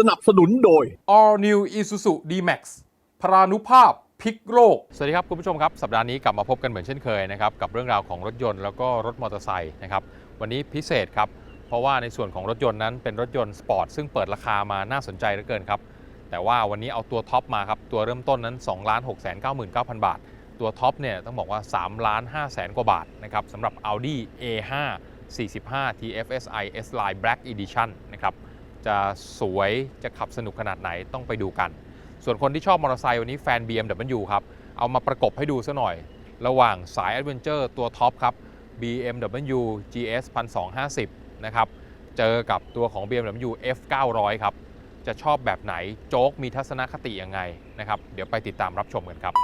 สนับสนุนโดย All New Isuzu D-Max พรานุภาพพลิกโลก สวัสดีครับ คุณผู้ชมครับ สัปดาห์นี้กลับมาพบกันเหมือนเช่นเคยนะครับกับเรื่องราวของรถยนต์แล้วก็รถมอเตอร์ไซค์นะครับวันนี้พิเศษครับ เพราะว่าในส่วนของรถยนต์นั้นเป็นรถยนต์สปอร์ตซึ่งเปิดราคามาน่าสนใจเหลือเกินครับ แต่ว่าวันนี้เอาตัวท็อปมาครับ ตัวเริ่มต้นนั้น2 6 9 9 0 0 0 บาท ตัวท็อปเนี่ยต้องบอกว่า3ล้าน5แสนกว่าบาทนะครับสำหรับ Audi A5 45 TFSI S Line Black Edition นะครับ จะสวยจะขับสนุกขนาดไหนต้องไปดูกัน ส่วนคนที่ชอบมอเตอร์ไซค์วันนี้แฟน BMW ครับ เอามาประกบให้ดูซะหน่อย ระหว่างสาย a d v e n t u r e ตัวท็อปครับ BMW GS 1250 นะครับ เจอกับตัวของ BMW F 900ครับ จะชอบแบบไหนโจ๊กมีทัศนคติยังไงนะครับ เดี๋ยวไปติดตามรับชมกันครับ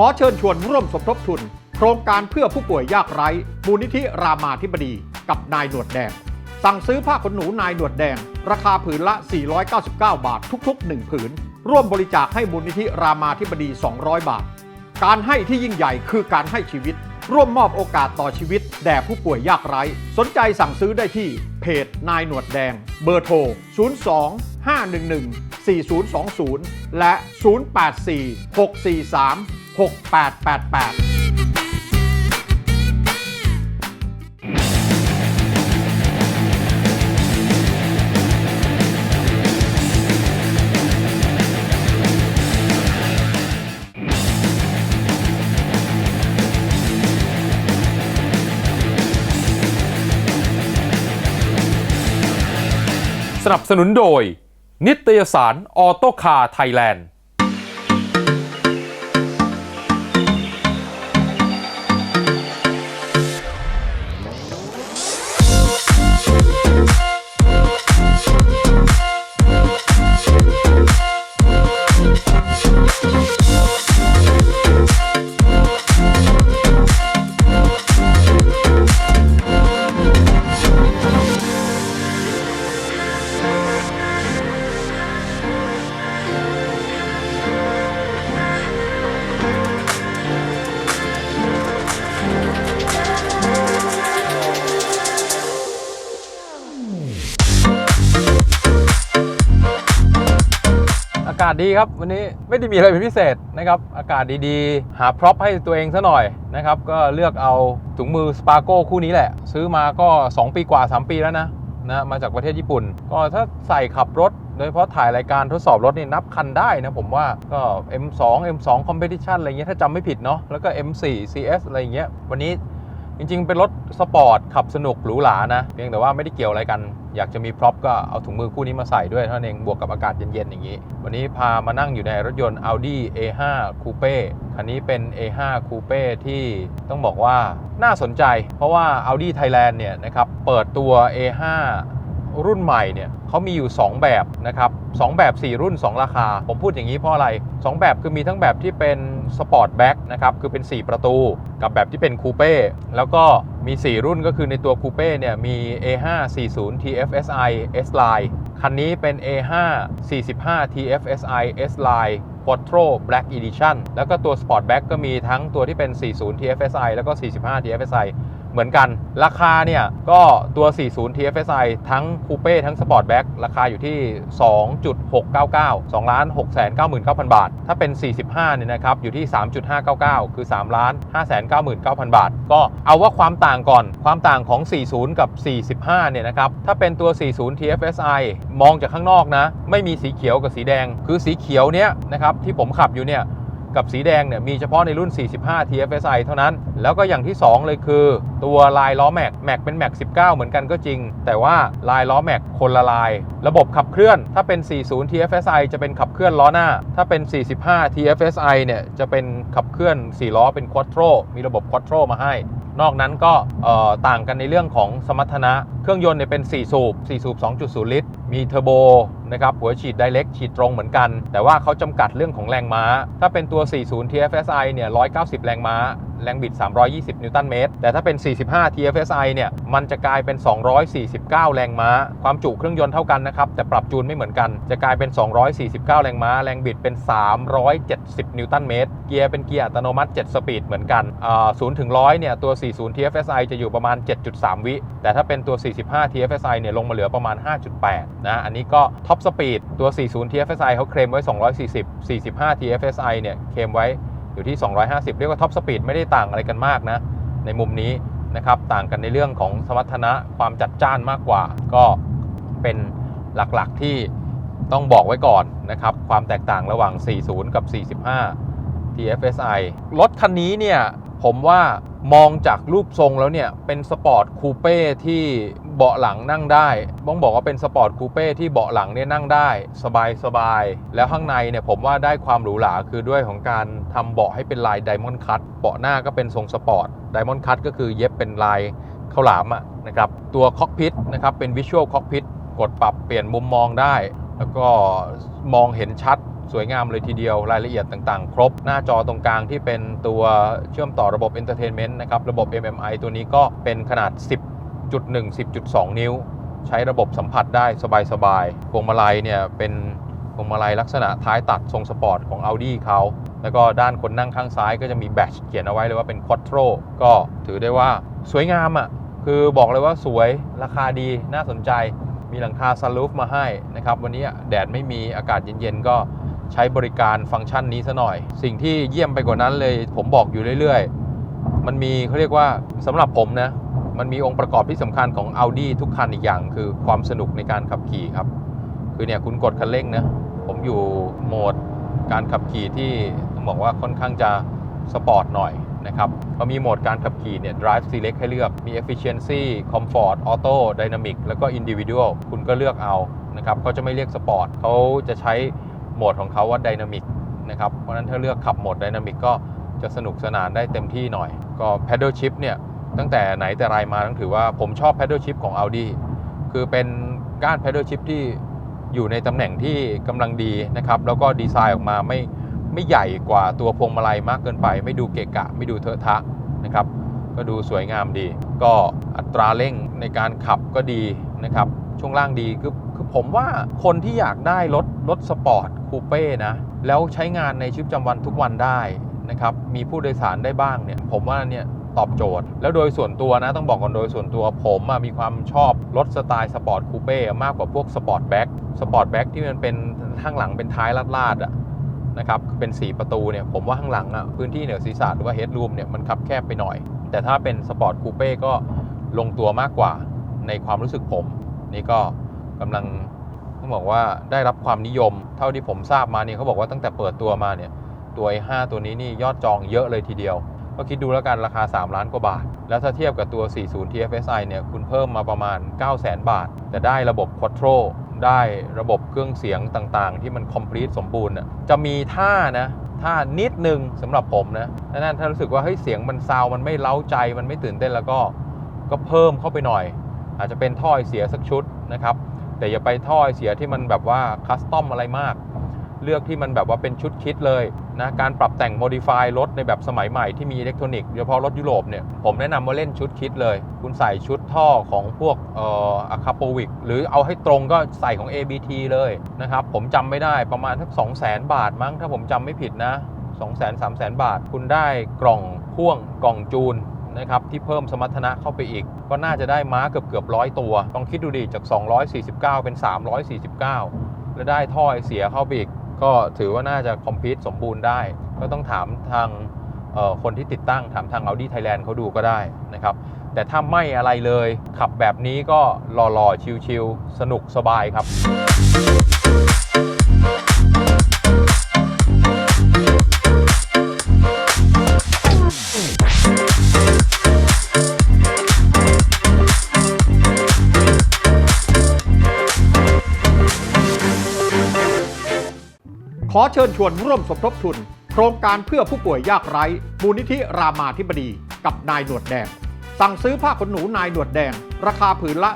ขอเชิญชวนร่วมสมทบทุน โครงการเพื่อผู้ป่วยยากไร้มูลนิธิรามาธิบดี กับนายหนวดแดง สั่งซื้อผ้าขนหนูนายหนวดแดง ราคาผืนละ 499 บาททุก ๆ 1 ผืน ร่วมบริจาคให้มูลนิธิรามาธิบดี 200 บาท การให้ที่ยิ่งใหญ่คือการให้ชีวิต ร่วมมอบโอกาสต่อชีวิต แด่ผู้ป่วยยากไร้ สนใจสั่งซื้อได้ที่เพจนายหนวดแดง เบอร์โทร 02 511 4020 และ 084 643 6888สนับสนุนโดย นิตยสารออโตคาไทยแลนด์ ดีครับ วันนี้ไม่ได้มีอะไรเป็นพิเศษนะครับอากาศดีๆ หาพร็อพให้ตัวเองซะหน่อยนะครับก็เลือกเอาถุงมือสปาโก้คู่นี้แหละ ซื้อมาก็ 2 ปีกว่า 3 ปีแล้วนะนะมาจากประเทศญี่ปุ่น ก็ถ้าใส่ขับรถ โดยเฉพาะถ่ายรายการทดสอบรถนี่นับคันได้นะผมว่าก็ M2 M2 Competition อะไรเงี้ยถ้าจำไม่ผิดเนาะแล้วก็ M4 CS อะไรเงี้ยวันนี้จริงๆ เป็นรถสปอร์ตขับสนุกหรูหรานะเพียงแต่ว่าไม่ได้เกี่ยวอะไรกัน อยากจะมีพร็อพก็เอาถุงมือคู่นี้มาใส่ด้วยเท่านั้นเองบวกกับอากาศเย็นๆอย่างนี้ วันนี้พามานั่งอยู่ในรถยนต์ Audi A5 Coupe คันนี้เป็น A5 Coupe ที่ต้องบอกว่าน่าสนใจ เพราะว่า Audi Thailand เนี่ยนะครับเปิดตัว A5 รุ่นใหม่เนี่ยเขามีอยู่ 2 แบบนะครับสองแบบ 4 รุ่น 2 ราคา ผมพูดอย่างนี้เพราะอะไร 2 แบบคือมีทั้งแบบที่เป็นสปอร์ตแบ็คนะครับคือเป็น 4 ประตู กับแบบที่เป็นคูเป้แล้วก็มี 4 รุ่นก็คือในตัวคูเป้เนี่ยมี A5 40 TFSI S Line คันนี้เป็น A5 45 TFSI S Line Quattro Black Edition แล้วก็ตัว Sportback ก็มีทั้งตัวที่เป็น 40 TFSI แล้วก็ 45 TFSI เหมือนกัน ราคาเนี่ยก็ตัว 40 TFSI ทั้งคูเป้ทั้งสปอร์ตแบ็กราคาอยู่ที่ 2.699 2ล้าน699,000 บาท ถ้าเป็น 45เนี่ยนะครับอยู่ที่ 3.599 คือ3ล้าน599,000 บาท ก็เอาว่าความต่างก่อนความต่างของ 40 กับ 45เนี่ยนะครับถ้าเป็นตัว 40 TFSI มองจากข้างนอกนะ ไม่มีสีเขียวกับสีแดง คือสีเขียวเนี้ยนะครับที่ผมขับอยู่เนี่ย กับสีแดงเนี่ยมีเฉพาะในรุ่น 45 TFSI เท่านั้น แล้วก็อย่างที่ 2 เลยคือ ตัวลายล้อแม็กแม็กเป็นแม็ก19 เหมือนกันก็จริง แต่ว่าลายล้อแม็กคนละลาย ระบบขับเคลื่อน ถ้าเป็น 40 TFSI จะเป็นขับเคลื่อนล้อหน้า ถ้าเป็น 45 TFSI เนี่ยจะเป็นขับเคลื่อน 4 ล้อเป็นควอตโรมีระบบควอตโรมาให้ นอกนั้นก็ต่างกันในเรื่องของสมรรถนะ เครื่องยนต์เนี่ยเป็น 4 สูบ 4 สูบ 2.0 ลิตร มีเทอร์โบนะครับหัวฉีดไดเรกฉีดตรงเหมือนกัน แต่ว่าเขาจำกัดเรื่องของแรงม้า ถ้าเป็นตัว 40 TFSI เนี่ย 190 แรงม้า แรงบิด 320 นิวตันเมตร แต่ถ้าเป็น 45 TFSI เนี่ย มันจะกลายเป็น 249 แรงม้า ความจุเครื่องยนต์เท่ากันนะครับ แต่ปรับจูนไม่เหมือนกัน จะกลายเป็น 249 แรงม้า แรงบิดเป็น 370 นิวตันเมตร เกียร์เป็นเกียร์อัตโนมัติ 7 สปีดเหมือนกันอ่า0ถึง100เนี่ย ตัว 40 TFSI จะอยู่ประมาณ 7.3 วิ แต่ถ้าเป็นตัว 45 TFSI เนี่ย ลงมาเหลือประมาณ 5.8 นะ อันนี้ก็ท็อปสปีด ตัว 40 TFSI เขาเคลมไว้ 240 45 TFSI เนี่ย เคลมไว้ อยู่ที่ 250 เรียกว่าท็อปสปีดไม่ได้ต่างอะไรกันมากนะ ในมุมนี้นะครับต่างกันในเรื่องของสมรรถนะความจัดจ้านมากกว่า ก็เป็นหลักๆที่ต้องบอกไว้ก่อนนะครับ ความแตกต่างระหว่าง 40 กับ 45 TFSI รถคันนี้เนี่ย ผมว่ามองจากรูปทรงแล้วเนี่ย เป็นสปอร์ตคูเป้ที่เบาะหลังนั่งได้ต้องบอกว่าเป็นสปอร์ตคูเป้ที่เบาะหลังเนี่ยนั่งได้ สบายสบายๆแล้วข้างในเนี่ยผมว่าได้ความหรูหราคือด้วยของการทำเบาะให้เป็นลายไดมอนด์คัตเบาะหน้าก็เป็นทรงสปอร์ตไดมอนด์คัตก็คือเย็บเป็นลายข้าวหลามอะนะครับตัวคอกพิทนะครับเป็นวิชวลคอกพิทกดปรับเปลี่ยนมุมมองได้ แล้วก็มองเห็นชัด สวยงามเลยทีเดียวรายละเอียดต่างๆ ครบหน้าจอตรงกลางที่เป็นตัวเชื่อมต่อระบบ Entertainment นะครับ ระบบ MMI ตัวนี้ก็เป็นขนาด 10.1 10.2 นิ้ว ใช้ระบบสัมผัสได้สบายๆพวงมาลัยเนี่ยเป็นพวงมาลัยลักษณะท้ายตัดทรงสปอร์ตของ Audi เขาแล้วก็ด้านคนนั่งข้างซ้ายก็จะมีแบตเขียนเอาไว้เลยว่าเป็น Quattro ก็ถือได้ว่าสวยงามอะคือบอกเลยว่าสวยราคาดีน่าสนใจมีหลังคาซันรูฟมาให้นะครับ วันนี้แดดไม่มีอากาศเย็นๆก็ ใช้บริการฟังก์ชันนี้ซะหน่อย สิ่งที่เยี่ยมไปกว่านั้นเลยผมบอกอยู่เรื่อยๆ มันมีเขาเรียกว่าสำหรับผมนะ มันมีองค์ประกอบที่สำคัญของ Audi ทุกคันอีกอย่าง คือความสนุกในการขับขี่ครับ คือเนี่ยคุณกดคันเร่งนะ ผมอยู่โหมดการขับขี่ที่ต้องบอกว่าค่อนข้างจะสปอร์ตหน่อยนะครับพอมีโหมดการขับขี่เนี่ย drive select ให้เลือกมี efficiency comfort auto dynamic แล้วก็ individual คุณก็เลือกเอานะครับเขาจะไม่เรียกสปอร์ตเขาจะใช้ โหมดของเขาว่า dynamic นะครับ เพราะนั้นถ้าเลือกขับโหมด dynamic ก็จะสนุกสนานได้เต็มที่หน่อย ก็ paddle shift เนี่ย ตั้งแต่ไหนแต่ไรมาต้องถือว่าผมชอบ paddle shift ของ Audi คือเป็นก้าน paddle shift ที่อยู่ในตำแหน่งที่กำลังดีนะครับ แล้วก็ดีไซน์ออกมาไม่ไม่ใหญ่กว่าตัวพวงมาลัยมากเกินไป ไม่ดูเกะกะ ไม่ดูเทอะทะนะครับ ก็ดูสวยงามดี ก็อัตราเร่งในการขับก็ดีนะครับ ช่วงล่างดีคือคือ ผมว่าคนที่อยากได้รถรถสปอร์ตคูเป้นะ แล้วใช้งานในชีวิตประจำวันทุกวันได้นะครับ มีผู้โดยสารได้บ้างเนี่ย ผมว่าเนี่ยตอบโจทย์ แล้วโดยส่วนตัวนะ ต้องบอกก่อนโดยส่วนตัวผมมีความชอบรถสไตล์สปอร์ตคูเป้มากกว่าพวกสปอร์ตแบ็กสปอร์ตแบ็กที่มันเป็นข้างหลังเป็นท้ายลาดๆอะนะครับเป็น 4 ประตูเนี่ยผมว่าข้างหลังอะพื้นที่เหนือศีรษะหรือว่าเฮดรูมเนี่ยมันคับแคบไปหน่อย แต่ถ้าเป็นสปอร์ตคูเป้ก็ลงตัวมากกว่าในความรู้สึกผม นี่ก็ กำลังต้องบอกว่าได้รับความนิยม เท่าที่ผมทราบมาเนี่ยเขาบอกว่าตั้งแต่เปิดตัวมาเนี่ยตัว i5 ตัวนี้นี่ยอดจองเยอะเลยทีเดียว ก็คิดดูแล้วกันราคา 3 ล้านกว่าบาท แล้วถ้าเทียบกับตัว 40 TFSI เนี่ยคุณเพิ่มมาประมาณ 9 0 0 0 0 0 บาท แต่ได้ระบบ Quattro ได้ระบบเครื่องเสียงต่างๆ ที่มัน complete สมบูรณ์น่ะจะมีท่านะถ้านิดนึงสำหรับผมนะนั่นถ้ารู้สึกว่าเฮ้ยเสียงมันซาวมันไม่เล้าใจมันไม่ตื่นเต้นแล้วก็ก็เพิ่มเข้าไปหน่อย อาจจะเป็นท่อไอเสียสักชุดนะครับ แต่อย่าไปท่อไอเสียที่มันแบบว่าคัสตอมอะไรมาก เลือกที่มันแบบว่าเป็นชุดคิดเลยนะการปรับแต่ง modify รถในแบบสมัยใหม่ที่มีอิเล็กทรอนิกส์โดยเฉพาะรถยุโรปเนี่ยผมแนะนำว่าเล่นชุดคิดเลย คุณใส่ชุดท่อของพวกเอ่ออะคาโปวิกหรือเอาให้ตรงก็ใส่ของ ABT เลยนะครับ ผมจำไม่ได้ประมาณสัก2 0 0 0 0 0บาทมั้งถ้าผมจำไม่ผิดนะ2 0 0 0 0 0 3 0 0 0 0 บาท คุณได้กล่องพ่วงกล่องจูนนะครับที่เพิ่มสมรรถนะเข้าไปอีก ก็น่าจะได้ม้าเกือบเกือบร้อยตัวต้องคิดดูดิจาก 249 เป็น 349 แล้วได้ท่อไอเสียเข้าไปอีก ก็ถือว่าน่าจะคอมพิวสมบูรณ์ได้ ก็ต้องถามทางคนที่ติดตั้งถามทาง Audi Thailand เขาดูก็ได้นะครับ แต่ถ้าไม่อะไรเลย ขับแบบนี้ก็หล่อๆ ชิลๆสนุกสบายครับ อเชิญชวนร่วมสมทบทุน โครงการเพื่อผู้ป่วยยากไร้มูลนิธิรามาธิบดี กับนายหนวดแดง สั่งซื้อผ้าขนหนูนายหนวดแดง ราคาผืนละ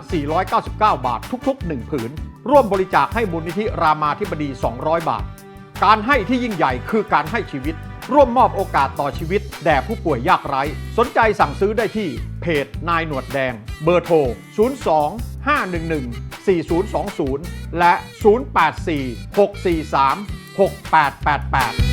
499 บาททุกๆ 1 ผืน ร่วมบริจาคให้มูลนิธิรามาธิบดี 200 บาท การให้ที่ยิ่งใหญ่คือการให้ชีวิต ร่วมมอบโอกาสต่อชีวิต แด่ผู้ป่วยยากไร้ สนใจสั่งซื้อได้ที่เพจนายหนวดแดง เบอร์โทร 02 511 4020 และ 084 643 6888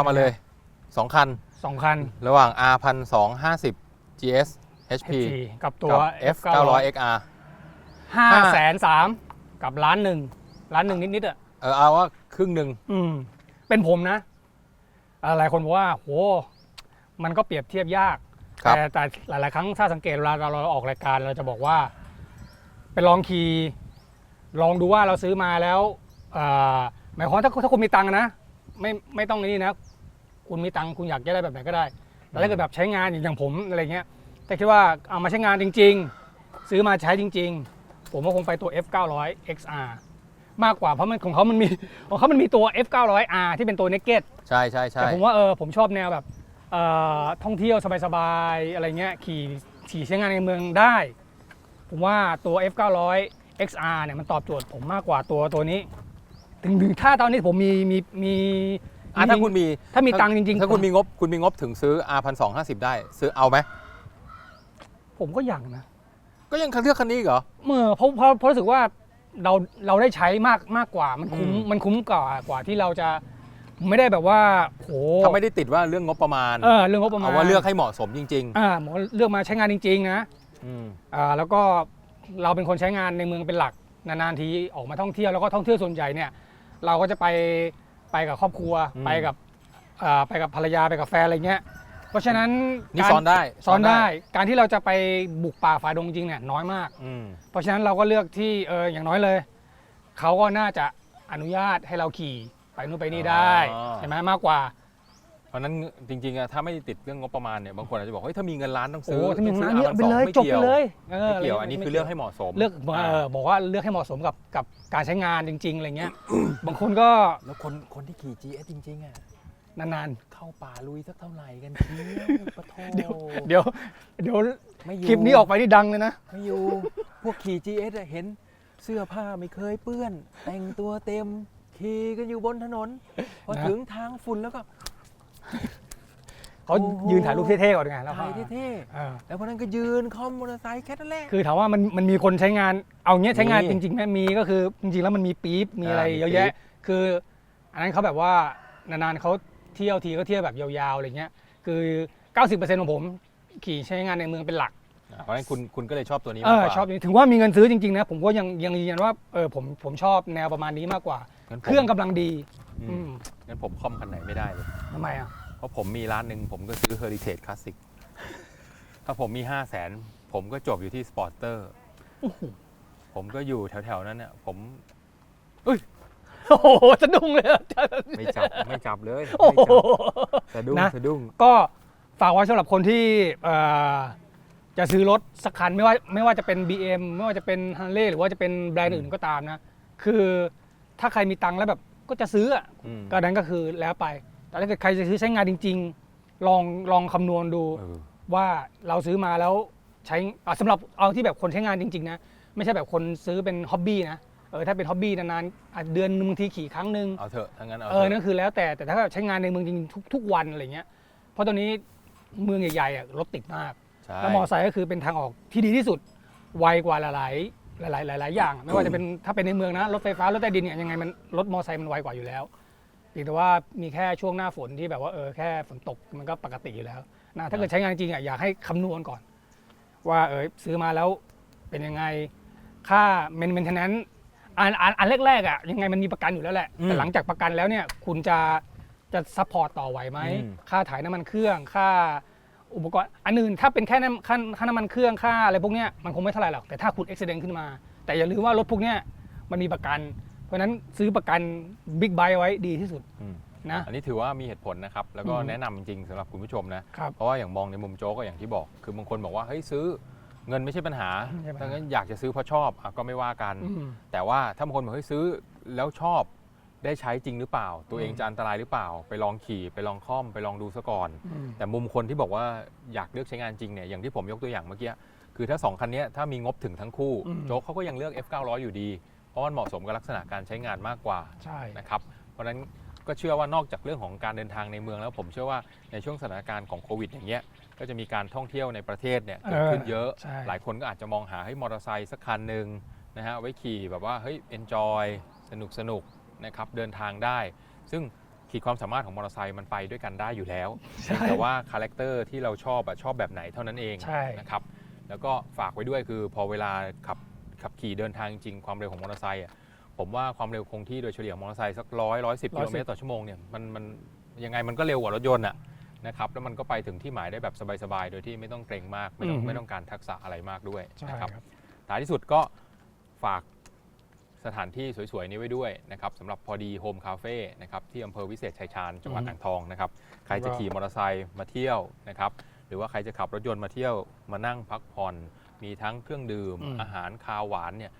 ว่ามาเลย 2 คัน สองคัน ระหว่าง R 1 2 5 0 GS HP HP กับตัว กับ F 9 0 0 XR ห้าแสนสามกับล้านหนึ่งล้านหนึ่งนิดๆอะเออเอาว่าครึ่งหนึ่งอืม เป็นผมนะอ่าหลายคนบอกว่า โห มันก็เปรียบเทียบยาก ครับ แต่แต่หลาย ๆ ครั้งถ้าสังเกตเวลาเราเราออกรายการเราจะบอกว่าไปลองขี่ลองดูว่าเราซื้อมาแล้วอ่าหมายความว่าถ้าถ้าคุณมีตังค์นะ ไม่ไม่ต้องนี่นะ คุณมีตังค์คุณอยากจะได้แบบไหนก็ได้ แต่ถ้าเกิดแบบใช้งานอย่างผมอะไรเงี้ย แต่คิดว่าเอามาใช้งานจริง ๆ ซื้อมาใช้จริง ๆ ผมก็คงไปตัว F 9 0 0 XR มากกว่าเพราะมันของเขามันมีของเขามันมีตัว F 9 0 0 R ที่เป็นตัว naked ใช่ใช่ใช่แต่ผมว่าเออผมชอบแนวแบบเอ่อท่องเที่ยวสบายๆอะไรเงี้ยขี่ขี่ใช้งานในเมืองได้ ผมว่าตัว F 9 0 0 XR เนี่ยมันตอบโจทย์ผมมากกว่าตัวตัวนี้ ถึงถึงถ้าตอนนี้ผมมีมีมี อะถ้าคุณมีถ้ามีตังค์จริงๆถ้าคุณผมมีงบคุณมีงบถึงซื้อ R 1 2 5 0ได้ ซื้อเอาไหมผมก็อยากนะ ก็ยังเลือกคันนี้อีกเหรอ เมื่อเพราะเพราะเพราะรู้สึกว่าเราเราได้ใช้มากมากกว่ามันคุ้มอืม มันคุ้มกว่ากว่าที่เราจะไม่ได้แบบว่าโหถ้าไม่ได้ติดว่าเรื่องงบประมาณเออเรื่องงบประมาณเอาว่าเลือกให้เหมาะสมจริง อ่าหมอเลือกมาใช้งานจริง ๆ นะๆ อืม อ่าแล้วก็เราเป็นคนใช้งานในเมืองเป็นหลักนานๆทีออกมาท่องเที่ยวแล้วก็ท่องเที่ยวส่วนใหญ่เนี่ย เราก็จะไป ไปกับครอบครัว อืม ไปกับอ่าไปกับภรรยาไปกับแฟนอะไรเงี้ย เพราะฉะนั้นนี่การซ้อนได้ซ้อนได้ การที่เราจะไปบุกป่าฝ่าดงจริงเนี่ยน้อยมาก อืม เพราะฉะนั้นเราก็เลือกที่เอออย่างน้อยเลย เขาก็น่าจะอนุญาตให้เราขี่ไปนู่นไปนี่ได้อ๋อ ใช่ไหมมากกว่า เพราะฉะนั้นจริงๆอะถ้าไม่ได้ติดเรื่องงบประมาณเนี่ยบางคนอาจจะบอกเฮ้ยถ้ามีเงินล้านต้องซื้โอ้อถ้ามีต้องงานซื้เยอะไปเลย R12 จบไปเลยเออไม่เกี่ยวะรอันนี้ไม่คือเลือกให้เหมาะสมเลือกเออบอกว่าเลือกให้เหมาะสมกับกับการใช้งานจริง ๆอะไรเงี้ยบางคนก็แล้วคนคนที่ขี่ GS จริงๆอะนานเข้าป่าลุยสักเท่าไหร่กันเที่ยวปะโทๆเดี๋ยวเดี๋ยวเดี๋ยวไม่อยู่คลิปนี้ออกไปนี่ดังเลยนะไม่อยู่พวกขี่ GS อะเห็นเสื้อผ้าไม่เคยเปื้อน แต่งตัวเต็มขี่กันอยู่บนถนน พอนะถึงทางฝุ่นแล้วก็ เขาโอ้โหยืนถ่ายรูปเท่ๆก่อนไงแล้วก็ถ่ายเท่เออๆแล้วพอนั้นก็ยืนคอมมอเตอร์ไซค์แค่นั้นแหละ คือถามว่ามันมันมีคนใช้งานเอาเงี้ยใช้งานมีจริงๆไหมมีก็คือจริงๆแล้วมันมีปี๊บมีอะไรอ่ามีเยอะปี๊แยะบคืออันนั้นเขาแบบว่านานๆเขาเที่ยวทีก็เที่ยวแบบยาวๆอะไรเงี้ยคือ 90%ของผมขี่ใช้งานในเมืองเป็นหลัก เพราะฉะนั้นคุณคุณก็เลยชอบตัวนี้เอมากอกว่าชอบนี้ถึงว่ามีเงินซื้อจริงๆนะผมก็ยังยังยืนยันว่าเออผมผมชอบแนวประมาณนี้มากกว่า งั้นผมเครื่องกำลังดีอือืมมงั้นผมคอมคันไหนไม่ได้เลยทำไมอะ เพราะผมมีร้านหนึ่งผมก็ซื้อ Heritage Classic ถ้าผมมี5 0 0แสนผมก็จบอยู่ที่ Sporter ผมก็อยู่แถวๆนั้นเนี่ยผมโอ้โหสะดุ้งเลยอาจารย์ไม่จับไม่จับเลยโอ้ไม่โห จับสะดุ้งนะ สะดุ้งก็ฝากไว้สำหรับคนที่เอ่อจะซื้อรถสักคันไม่ว่าไม่ว่าจะเป็น BM ไม่ว่าจะเป็น h a r l e y หรือว่าจะเป็นแบรนด์อื่นก็ตามนะ คือถ้าใครมีตังค์แล้วแบบก็จะซื้ออะอืมก็นั้นก็คือแล้วไป แต่ถ้าเกิดใครจะซื้อใช้งานจริง ๆ ลองลองคำนวณดูเออ ว่าเราซื้อมาแล้วใช้อะสำหรับเอาที่แบบคนใช้งานจริง ๆ นะ ไม่ใช่แบบคนซื้อเป็นฮ็อบบี้นะเออถ้าเป็นฮ็อบบี้นานๆอะเดือนนึงบางทีขี่ครั้งหนึ่ง เอาเถอะทั้างนั้นเอาเอเถออะนั่นคือแล้วแต่ แต่ถ้าใช้งานในเมืองจริงๆทุกทุกวันอะไรเงี้ย เพราะตอนนี้เมืองใหญ่ๆอะรถติดมาก ใช่ แล้วมอไซค์ก็คือเป็นทางออกที่ดีที่สุด ไวกว่าหลายๆหลายๆหลายๆอย่าง ไม่ว่าจะเป็นถ้าเป็นในเมืองนะ รถไฟฟ้า รถใต้ดินเนี่ยยังไงมันรถมอไซค์มันไวกว่าอยู่แล้ว เพียงแต่ว่ามีแค่ช่วงหน้าฝนที่แบบว่าเออแค่ฝนตกมันก็ปกติอยู่แล้วนะถ้าเกิดใช้งานจริงอะอยากให้คำนวณก่อน ว่าเออซื้อมาแล้วเป็นยังไงค่าเมนเมนเทนแนนอันอันอันแรกๆอะยังไงมันมีประกันอยู่แล้วแหละ แต่หลังจากประกันแล้วเนี่ยคุณจะจะซัพพอร์ตต่อไหวไหม อืม ค่าถ่ายน้ำมันเครื่อง ค่าอุปกรณ์อันอื่นถ้าเป็นแค่น้ำค่าค่าน้ำมันเครื่องค่าอะไรพวกเนี้ยมันคงไม่เท่าไหร่หรอกแต่ถ้าคุณอุบิเหตุขึ้นมา แต่อย่าลืมว่ารถพวกเนี้ยมันมีประกัน เพราะฉะนั้นซื้อประกันบิ๊กไบค์ไว้ดีที่สุดอืม นะ อันนี้ถือว่ามีเหตุผลนะครับ แล้วก็อืม แนะนำจริงๆสำหรับคุณผู้ชมนะ ครับ เพราะว่าอย่างมองในมุมโจ๊กก็อย่างที่บอก คือบางคนบอกว่า เฮ้ยซื้อเงินไม่ใช่ปัญหาไม่ใช่ปัญหาดังนั้นอยากจะซื้อเพราะชอบอะก็ไม่ว่ากัน อืม แต่ว่าถ้าบางคนบอกเฮ้ยซื้อแล้วชอบได้ใช้จริงหรือเปล่า ตัวเองอืม จะอันตรายหรือเปล่า ไปลองขี่ไปลองคล่อมไปลองดูซะก่อน อืม แต่มุมคนที่บอกว่าอยากเลือกใช้งานจริงเนี่ยอย่างที่ผมยกตัวอย่างเมื่อกี้คือถ้า2คันเนี้ยถ้ามีงบถึงทั้งคู่อืม โจ๊กเขาก็ยังเลือก F900 อยู่ดี เพราะมันเหมาะสมกับลักษณะการใช้งานมากกว่าใช่ นะครับ เพราะฉะนั้นก็เชื่อว่านอกจากเรื่องของการเดินทางในเมืองแล้วผมเชื่อว่าในช่วงสถานการณ์ของโควิดอย่างเงี้ยก็จะมีการท่องเที่ยวในประเทศเนี่ยเกิดขึ้นเยอะใช่ หลายคนก็อาจจะมองหาให้มอเตอร์ไซค์สักคันหนึ่งนะฮะไว้ขี่แบบว่าเฮ้ย enjoy สนุกสนุกนะครับเดินทางได้ ซึ่งขีดความสามารถของมอเตอร์ไซค์มันไปด้วยกันได้อยู่แล้วใช่เพียงแต่ว่าคาแรคเตอร์ที่เราชอบอะชอบแบบไหนเท่านั้นเอง ใช่ นะครับแล้วก็ฝากไว้ด้วยคือพอเวลาขับ ขับขี่เดินทางจริงความเร็วของมอเตอร์ไซค์อะผมว่าความเร็วคงที่โดยเฉลี่ยของมอเตอร์ไซค์สักร้อยร้อยสิบกิโลเมตรต่อชั่วโมงเนี่ยมันมันยังไงมันก็เร็วกว่ารถยนต์อะนะครับแล้วมันก็ไปถึงที่หมายได้แบบสบายๆ โดยที่ไม่ต้องเกรงมาก ไม่ต้องอือฮึไม่ต้องการทักษะอะไรมากด้วยใช่นะคครัรับบท้ายที่สุดก็ฝากสถานที่สวยๆ นี้ไว้ด้วยนะครับสำหรับพอดีโฮมคาเฟ่นะครับที่อำเภอวิเศษชัยชาญจังหวัดอืมอ่างทองนะครับใครจะขี่มอเตอร์ไซค์มาเที่ยวนะครับหรือว่าใครจะขับรถยนต์มาเที่ยวมานั่งพักผ่อน มีทั้งเครื่องดื่ม อืมอาหารคาวหวานเนี่ย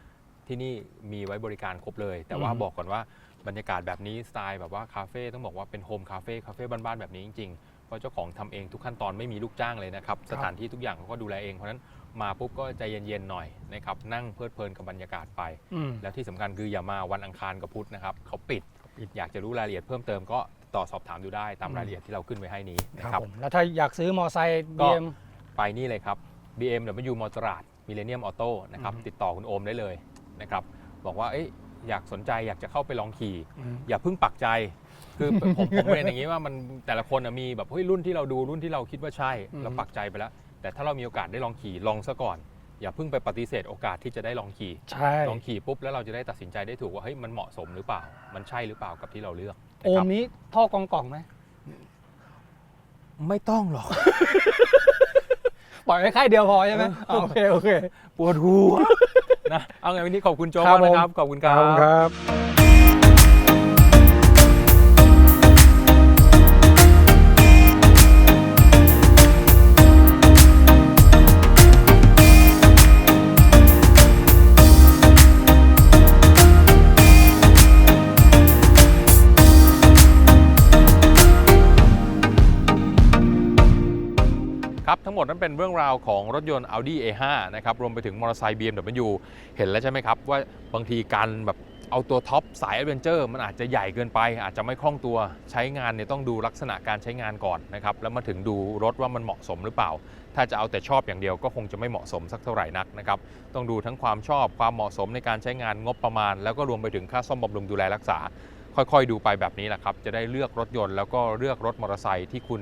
ที่นี่มีไว้บริการครบเลย แต่ว่าอืม บอกก่อนว่าบรรยากาศแบบนี้สไตล์แบบว่าคาเฟ่ต้องบอกว่าเป็นโฮมคาเฟ่คาเฟ่บ้านๆแบบนี้จริงๆเพราะเจ้าของทำเองทุกขั้นตอนไม่มีลูกจ้างเลยนะครับ สถานที่ทุกอย่างเขาก็ดูแลเองเพราะฉะนั้นมาปุ๊บก็ใจเย็นๆหน่อยนะครับนั่งเพลิดเพลินกับบรรยากาศไป อืม แล้วที่สำคัญคืออย่ามาวันอังคารกับพุธนะครับเขาปิดอยากจะรู้รายละเอียดเพิ่มเติมก็ต่อสอบถามดูได้ตามอืมรายละเอียดที่เราขึ้นไว้ให้นี้นะคครัรับบผมแล้วถ้าอยากซื้อมอไซค์ก็ BM ไปนี่เลยครับ BMW มอเตอร์ดมิเลเนียมออโต้นะครับอืมติดต่อคุณโอมได้เลยนะครับบอกว่าเอ้ยอยากสนใจอยากจะเข้าไปลองขี่อืมอย่าเพิ่งปักใจ คือผมผมเรียนอย่างนี้ว่ามันแต่ละคนน่ะมีแบบเฮ้ยรุ่นที่เราดูรุ่นที่เราคิดว่าใช่อืมเราปักใจไปแล้ว แต่ถ้าเรามีโอกาสได้ลองขี่ลองซะก่อน อย่าเพิ่งไปปฏิเสธโอกาสที่จะได้ลองขี่ใช่ลองขี่ปุ๊บแล้วเราจะได้ตัดสินใจได้ถูกว่าเฮ้ยมันเหมาะสมหรือเปล่า มันใช่หรือเปล่ากับที่เราเลือกโอนะคมรับนี้ท่อกองกล่องไหมไม่ต้องหรอก ปล่อยไว้ค่ายเดียวพอใช่ไหมเออโอเคโอเค ปวดหัวนะเอาไงวันนี้ขอบคุณโจ๊กครับมากนะครับผมขอบคุณครับครับครับ มดนั้นเป็นเรื่องราวของรถยนต์ Audi A5 นะครับรวมไปถึงมอเตอร์ไซค์ BMW เห็นแล้วใช่ไหมครับ ว่าบางทีการแบบเอาตัวท็อปสาย a d เวนเจอร์มันอาจจะใหญ่เกินไป อาจจะไม่คล่องตัวใช้งานเนี่ยต้องดูลักษณะการใช้งานก่อนนะครับแล้วมาถึงดูรถว่ามันเหมาะสมหรือเปล่า ถ้าจะเอาแต่ชอบอย่างเดียวก็คงจะไม่เหมาะสมสักเท่าไหร่นักนะครับต้องดูทั้งความชอบความเหมาะสมในการใช้งานงบประมาณ แล้วก็รวมไปถึงค่าซ่อมบำรุงดูแลรักษา ค่อยๆ ดูไปแบบนี้แหละครับจะได้เลือกรถยนต์แล้วก็เลือกรถมอเตอร์ไซค์ที่คุณ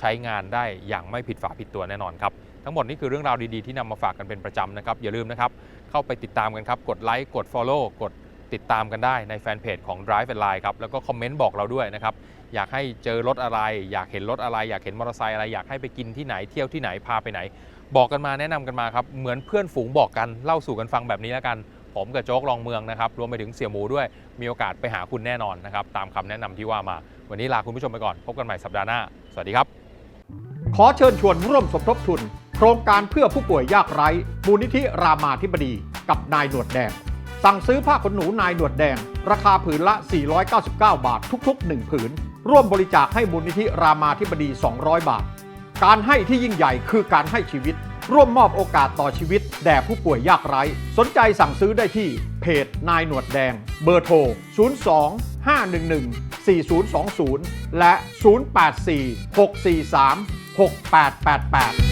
ใช้งานได้อย่างไม่ผิดฝาผิดตัวแน่นอนครับ ทั้งหมดนี้คือเรื่องราวดีๆที่นำมาฝากกันเป็นประจำนะครับ อย่าลืมนะครับ เข้าไปติดตามกันครับ กดไลค์กด Follow กดติดตามกันได้ในแฟนเพจของ Drive and Line ครับ แล้วก็คอมเมนต์บอกเราด้วยนะครับ อยากให้เจอรถอะไร อยากเห็นรถอะไร อยากเห็นมอเตอร์ไซค์อะไร อยากให้ไปกินที่ไหน เที่ยวที่ไหน พาไปไหน บอกกันมาแนะนำกันมาครับ เหมือนเพื่อนฝูงบอกกัน เล่าสู่กันฟังแบบนี้แล้วกัน ผมกับโจ๊กลองเมืองนะครับ รวมไปถึงเสี่ยหมูด้วย มีโอกาสไปหาคุณแน่นอนนะครับ ตามคำแนะนำที่ว่ามา วันนี้ลาคุณผู้ชมไปก่อน พบกันใหม่สัปดาห์หน้า สวัสดีครับ ขอเชิญชวนร่วมสมทบทุน โครงการเพื่อผู้ป่วยยากไร้มูลนิธิรามาธิบดี กับนายหนวดแดง สั่งซื้อผ้าขนหนูนายหนวดแดง ราคาผืนละ 499 บาททุกๆ 1 ผืน ร่วมบริจาคให้มูลนิธิรามาธิบดี 200 บาท การให้ที่ยิ่งใหญ่คือการให้ชีวิต ร่วมมอบโอกาสต่อชีวิต แด่ผู้ป่วยยากไร้ สนใจสั่งซื้อได้ที่เพจนายหนวดแดง เบอร์โทร 02 511 4020 และ 084 643 6888